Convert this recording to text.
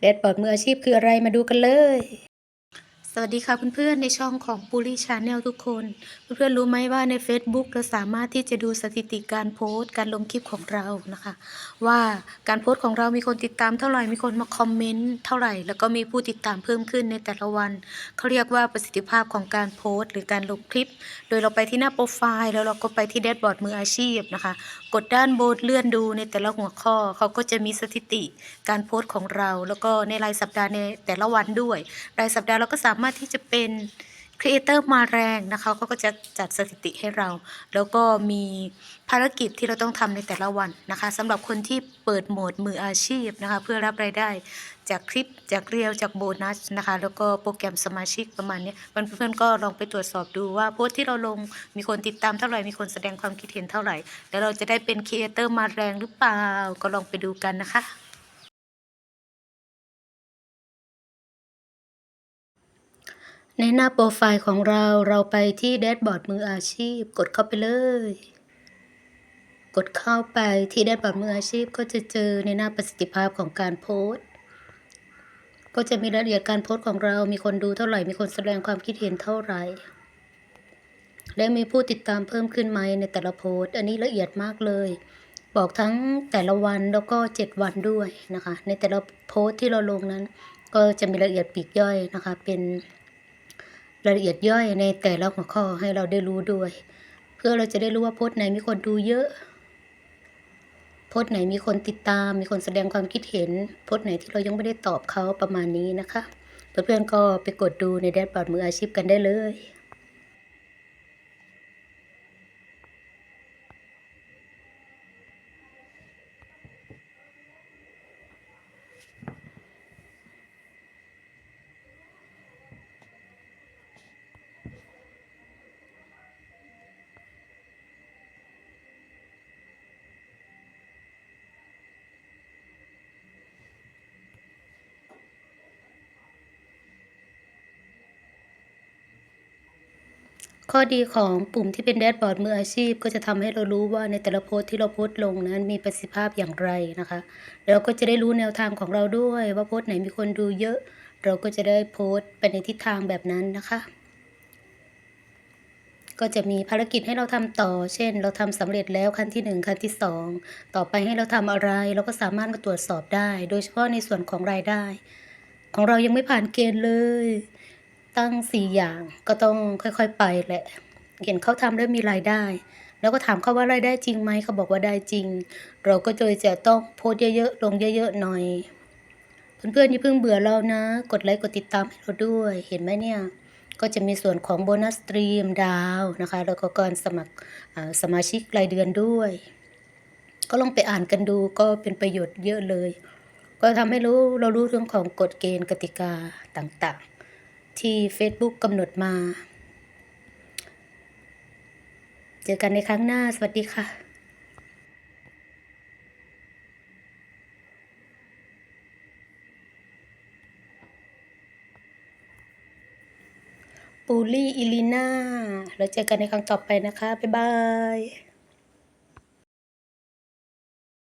แดดบอร์ดมืออาชีพคืออะไรมาดูกันเลย วัสดีค่ะเพื่อนๆในช่องของปูรี่ชาแนลทุกคน เพื่อนๆรู้ไหมว่าใน Facebook เราสามารถที่จะดูสถิติการโพสต์ การลงคลิปของเรานะคะ ว่าการโพสต์ของเรามีคนติดตามเท่าไหร่มีคนมาคอมเมนต์เท่าไหร่ แล้วก็มีผู้ติดตามเพิ่มขึ้นในแต่ละวันเขาเรียกว่าประสิทธิภาพของการโพสต์ หรือการลงคลิป โดยเราไปที่หน้าโปรไฟล์แล้วเราก็ไปที่แดชบอร์ดมืออาชีพนะคะ กดด้านบนเลื่อนดูในแต่ละหัวข้อเขาก็จะมีสถิติการโพสต์ของเรา แล้วก็ในรายสัปดาห์ในแต่ละวันด้วย รายสัปดาห์เราก็สามารถที่จะเป็นครีเอเตอร์มาแรงนะคะเขาก็จะจัดสถิติให้เรา แล้วก็มีภารกิจที่เราต้องทำในแต่ละวันนะคะสำหรับคนที่เปิดโหมดมืออาชีพนะคะเพื่อรับรายได้จากคลิปจากเรียวจากโบนัสนะคะแล้วก็โปรแกรมสมาชิกประมาณนี้เพื่อนๆก็ลองไปตรวจสอบดูว่าโพสต์ที่เราลงมีคนติดตามเท่าไหร่มีคนแสดงความคิดเห็นเท่าไหร่ แล้วเราจะได้เป็นครีเอเตอร์มาแรงหรือเปล่าก็ลองไปดูกันนะคะ ในหน้าโปรไฟล์ของเราเราไปที่แดชบอร์ดมืออาชีพ กดเข้าไปเลย กดเข้าไปที่แดชบอร์ดมืออาชีพก็จะเจอในหน้าประสิทธิภาพของการโพสต์ ก็จะมีรายละเอียดการโพสต์ของเรา มีคนดูเท่าไหร่ มีคนแสดงความคิดเห็นเท่าไหร่ และมีผู้ติดตามเพิ่มขึ้นไหมในแต่ละโพสต์ อันนี้ละเอียดมากเลย บอกทั้งแต่ละวันแล้วก็ 7 วันด้วยนะคะ ในแต่ละโพสต์ที่เราลงนั้น ก็จะมีรายละเอียดปีกย่อยนะคะ เป็น รายละเอียดย่อยในแต่ละหัวข้อให้เราได้รู้ด้วย เพื่อเราจะได้รู้ว่าโพสต์ไหนมีคนดูเยอะ โพสต์ไหนมีคนติดตาม มีคนแสดงความคิดเห็น โพสต์ไหนที่เรายังไม่ได้ตอบเขาประมาณนี้นะคะ เพื่อนๆก็ไปกดดูในแดชบอร์ดมืออาชีพกันได้เลย ข้อดีของปุ่มที่เป็นแดชบอร์ดมืออาชีพ ก็จะทำให้เรารู้ว่าในแต่ละโพสที่เราโพสลงนั้นมีประสิทธิภาพอย่างไรนะคะแล้วก็จะได้รู้แนวทางของเราด้วย ว่าโพสไหนมีคนดูเยอะ เราก็จะได้โพสไปในทิศทางแบบนั้นนะคะ ก็จะมีภารกิจให้เราทำต่อ เช่น เราทำสำเร็จแล้วขั้นที่หนึ่งขั้นที่สองต่อไปให้เราทำอะไร เราก็สามารถมาตรวจสอบได้ โดยเฉพาะในส่วนของรายได้ ของเรายังไม่ผ่านเกณฑ์เลย ตั้งสี่อย่างก็ต้องค่อยๆไปแหละ เห็นเขาทำแล้วมีรายได้ แล้วก็ถามเขาว่ารายได้จริงไหมเขาบอกว่าได้จริง เราก็เลยจะต้องโพสเยอะๆลงเยอะๆหน่อย เพื่อนๆอย่าเพิ่งเบื่อเรานะ กดไลค์กดติดตามให้เราด้วยเห็นไหมเนี่ยก็จะมีส่วนของโบนัสสตรีมดาวนะคะแล้วก็การสมัครสมาชิกรายเดือนด้วย ก็ลองไปอ่านกันดูก็เป็นประโยชน์เยอะเลย ก็ทำให้รู้เรารู้เรื่องของกฎเกณฑ์กติกาต่างๆ ที่ Facebook กำหนดมา เจอกันในครั้งหน้า สวัสดีค่ะปูลี่อิลิน่าแล้วเจอกันในครั้งต่อไปนะคะ บ๊ายบาย